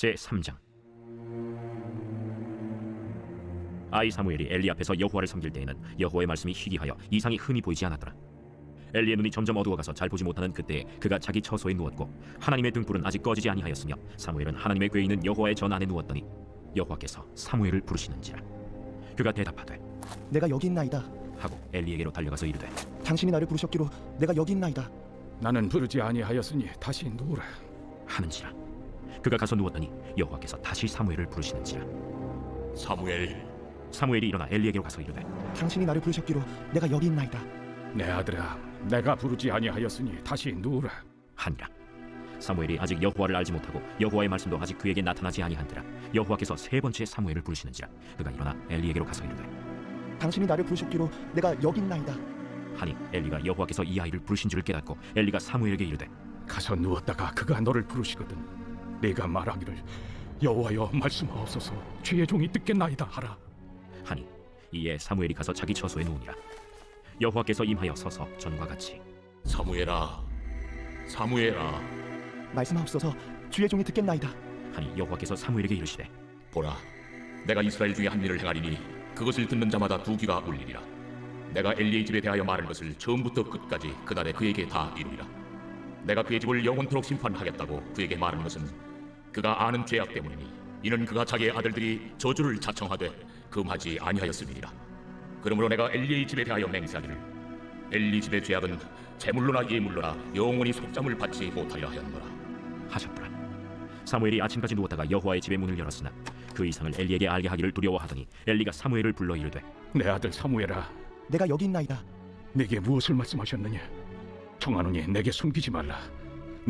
제 3장 아이 사무엘이 엘리 앞에서 여호와를 섬길 때에는 여호와의 말씀이 희귀하여 이상이 흠이 보이지 않았더라 엘리의 눈이 점점 어두워가서 잘 보지 못하는 그때에 그가 자기 처소에 누웠고 하나님의 등불은 아직 꺼지지 아니하였으며 사무엘은 하나님의 궤에 있는 여호와의 전 안에 누웠더니 여호와께서 사무엘을 부르시는지라 그가 대답하되 내가 여기 있나이다. 하고 엘리에게로 달려가서 이르되 당신이 나를 부르셨기로 내가 여기 있나이다. 나는 부르지 아니하였으니 다시 누우라. 하는지라 그가 가서 누웠더니 여호와께서 다시 사무엘을 부르시는지라 사무엘 사무엘이 일어나 엘리에게로 가서 이르되 당신이 나를 부르셨기로 내가 여기 있나이다. 내 아들아, 내가 부르지 아니하였으니 다시 누우라. 하니라 사무엘이 아직 여호와를 알지 못하고 여호와의 말씀도 아직 그에게 나타나지 아니한지라 여호와께서 세 번째 사무엘을 부르시는지라 그가 일어나 엘리에게로 가서 이르되 당신이 나를 부르셨기로 내가 여기 있나이다. 하니 엘리가 여호와께서 이 아이를 부르신 줄을 깨닫고 엘리가 사무엘에게 이르되 가서 누웠다가 그가 너를 부르시거든. 내가 말하기를 여호와여 말씀하옵소서. 주의 종이 듣겠나이다 하라. 하니 이에 사무엘이 가서 자기 처소에 누우니라. 여호와께서 임하여 서서 전과 같이 사무엘아 사무엘아. 말씀하옵소서. 주의 종이 듣겠나이다. 하니 여호와께서 사무엘에게 이르시되 보라 내가 이스라엘 중에 한 일을 행하리니 그것을 듣는 자마다 두 귀가 울리리라. 내가 엘리의 집에 대하여 말한 것을 처음부터 끝까지 그날에 그에게 다 이루리라. 내가 그의 집을 영원토록 심판하겠다고 그에게 말한 것은 그가 아는 죄악 때문이니 이는 그가 자기의 아들들이 저주를 자청하되 금하지 아니하였음이니라 그러므로 내가 엘리의 집에 대하여 맹세하기를 엘리 집의 죄악은 재물로나 예물로나 영원히 속잠을 받지 못하리라 하였노라 하셨더라 사무엘이 아침까지 누웠다가 여호와의 집의 문을 열었으나 그 이상을 엘리에게 알게 하기를 두려워하더니 엘리가 사무엘을 불러 이르되 내 아들 사무엘아, 내가 여기 있나이다. 내게 무엇을 말씀하셨느냐? 청하노니 내게 숨기지 말라.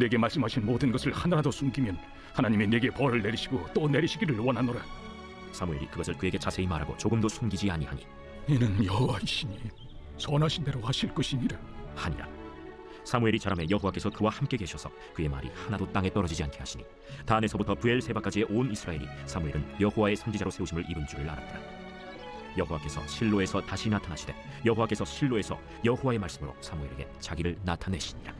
내게 말씀하신 모든 것을 하나라도 숨기면 하나님이 내게 벌을 내리시고 또 내리시기를 원하노라. 사무엘이 그것을 그에게 자세히 말하고 조금도 숨기지 아니하니 이는 여호와이시니 선하신 대로 하실 것이니라. 하니라 사무엘이 자라매 여호와께서 그와 함께 계셔서 그의 말이 하나도 땅에 떨어지지 않게 하시니 단에서부터 부엘세바까지의 온 이스라엘이 사무엘은 여호와의 선지자로 세우심을 입은 줄을 알았더라 여호와께서 실로에서 다시 나타나시되 여호와께서 실로에서 여호와의 말씀으로 사무엘에게 자기를 나타내시니라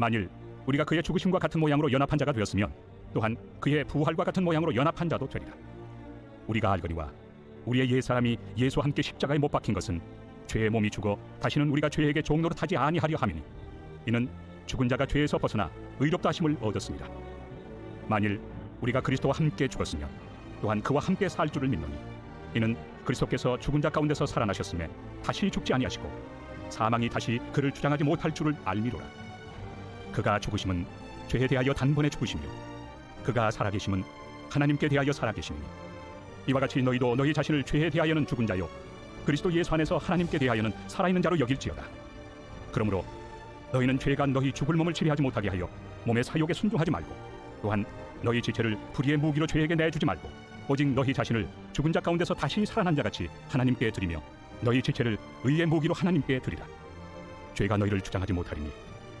만일 우리가 그의 죽으심과 같은 모양으로 연합한 자가 되었으면 또한 그의 부활과 같은 모양으로 연합한 자도 되리라. 우리가 알거니와 우리의 옛 사람이 예수와 함께 십자가에 못 박힌 것은 죄의 몸이 죽어 다시는 우리가 죄에게 종노릇하지 아니하려 함이니 이는 죽은 자가 죄에서 벗어나 의롭다 하심을 얻었습니다. 만일 우리가 그리스도와 함께 죽었으면 또한 그와 함께 살 줄을 믿노니 이는 그리스도께서 죽은 자 가운데서 살아나셨음에 다시 죽지 아니하시고 사망이 다시 그를 주장하지 못할 줄을 알미로라. 그가 죽으심은 죄에 대하여 단번에 죽으시며 그가 살아계심은 하나님께 대하여 살아계심이니 이와 같이 너희도 너희 자신을 죄에 대하여는 죽은 자요 그리스도 예수 안에서 하나님께 대하여는 살아있는 자로 여길지어다. 그러므로 너희는 죄가 너희 죽을 몸을 치리하지 못하게 하여 몸의 사욕에 순종하지 말고 또한 너희 지체를 불의의 무기로 죄에게 내주지 말고 오직 너희 자신을 죽은 자 가운데서 다시 살아난 자 같이 하나님께 드리며 너희 지체를 의의 무기로 하나님께 드리라. 죄가 너희를 주장하지 못하리니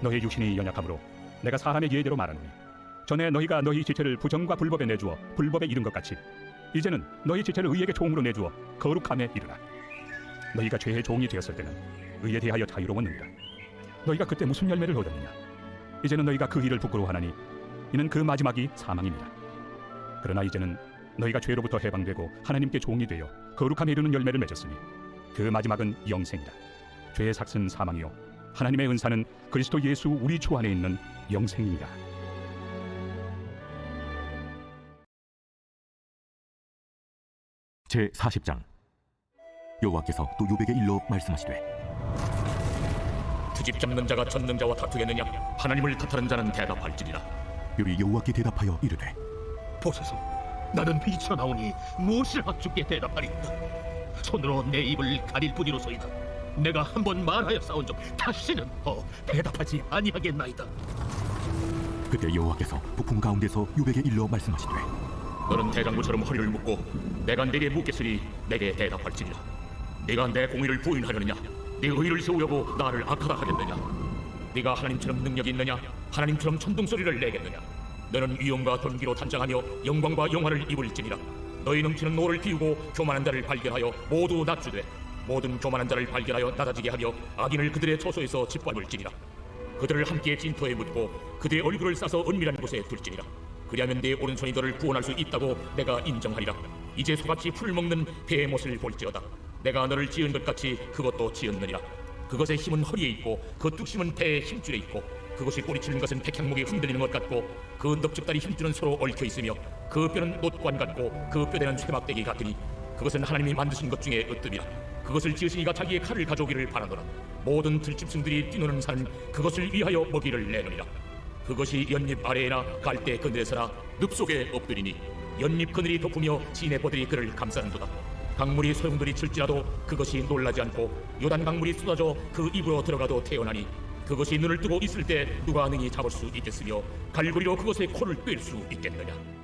너희 육신이 연약함으로 내가 사람의 예대로 말하노니 전에 너희가 너희 지체를 부정과 불법에 내주어 불법에 이른 것 같이 이제는 너희 지체를 의에게 종으로 내주어 거룩함에 이르라. 너희가 죄의 종이 되었을 때는 의에 대하여 자유로웠느니라. 너희가 그때 무슨 열매를 얻었느냐? 이제는 너희가 그 일을 부끄러워하나니 이는 그 마지막이 사망입니다 그러나 이제는 너희가 죄로부터 해방되고 하나님께 종이 되어 거룩함에 이르는 열매를 맺었으니 그 마지막은 영생이라. 죄의 삭은 사망이요 하나님의 은사는 그리스도 예수 우리 주 안에 있는 영생이니라. 제 40장. 여호와께서 또 요백에 일러 말씀하시되 트집 잡는 자가 전능자와 다투겠느냐? 하나님을 탓하는 자는 대답할지니라. 요비 여호와께 대답하여 이르되 보소서 나는 미쳐나오니 무엇을 주께 대답하리까 손으로 내 입을 가릴 뿐이로소이다 내가 한 번 말하여 싸운 적 다시는 더 대답하지 아니하겠나이다. 그때 여호와께서 북풍 가운데서 요백에 일러 말씀하시되 너는 대장부처럼 허리를 묶고 내가 내게 묻겠으니 내게 대답할지니라. 네가 내 공의를 부인하려느냐? 네 의를 세우려고 나를 악하다 하겠느냐? 네가 하나님처럼 능력이 있느냐? 하나님처럼 천둥 소리를 내겠느냐? 너는 위엄과 돈기로 단장하며 영광과 영화를 입을지니라. 너희 넘치는 노를 띄우고 교만한 자를 발견하여 모두 낮추되 모든 교만한 자를 발견하여 낮아지게 하며 악인을 그들의 처소에서 짓밟을지니라. 그들을 함께 진토에 묻고 그들의 얼굴을 싸서 은밀한 곳에 둘지니라. 그리하면 내 오른손이 너를 구원할 수 있다고 내가 인정하리라. 이제 소같이 풀 먹는 배의 못을 볼지어다. 내가 너를 지은 것 같이 그것도 지었느니라. 그것의 힘은 허리에 있고 그 뚝심은 배의 힘줄에 있고 그것이 꼬리치는 것은 백향목이 흔들리는 것 같고 그 넙죽다리 힘줄은 서로 얽혀 있으며 그 뼈는 놋관 같고 그 뼈대는 쇠막대기 같으니 그것은 하나님이 만드신 것 중에 으뜸이라 그것을 지으시니가 자기의 칼을 가져오기를 바라노라. 모든 들짐승들이 뛰노는 산은 그것을 위하여 먹이를 내느니라. 그것이 연잎 아래에나 갈대 그늘에서나 늪 속에 엎드리니 연잎 그늘이 덮으며 진해보들이 그를 감싸는도다. 강물이 소용돌이 칠지라도 그것이 놀라지 않고 요단 강물이 쏟아져 그 입으로 들어가도 태어나니 그것이 눈을 뜨고 있을 때 누가 능히 잡을 수 있겠으며 갈고리로 그것의 코를 꿰수 있겠느냐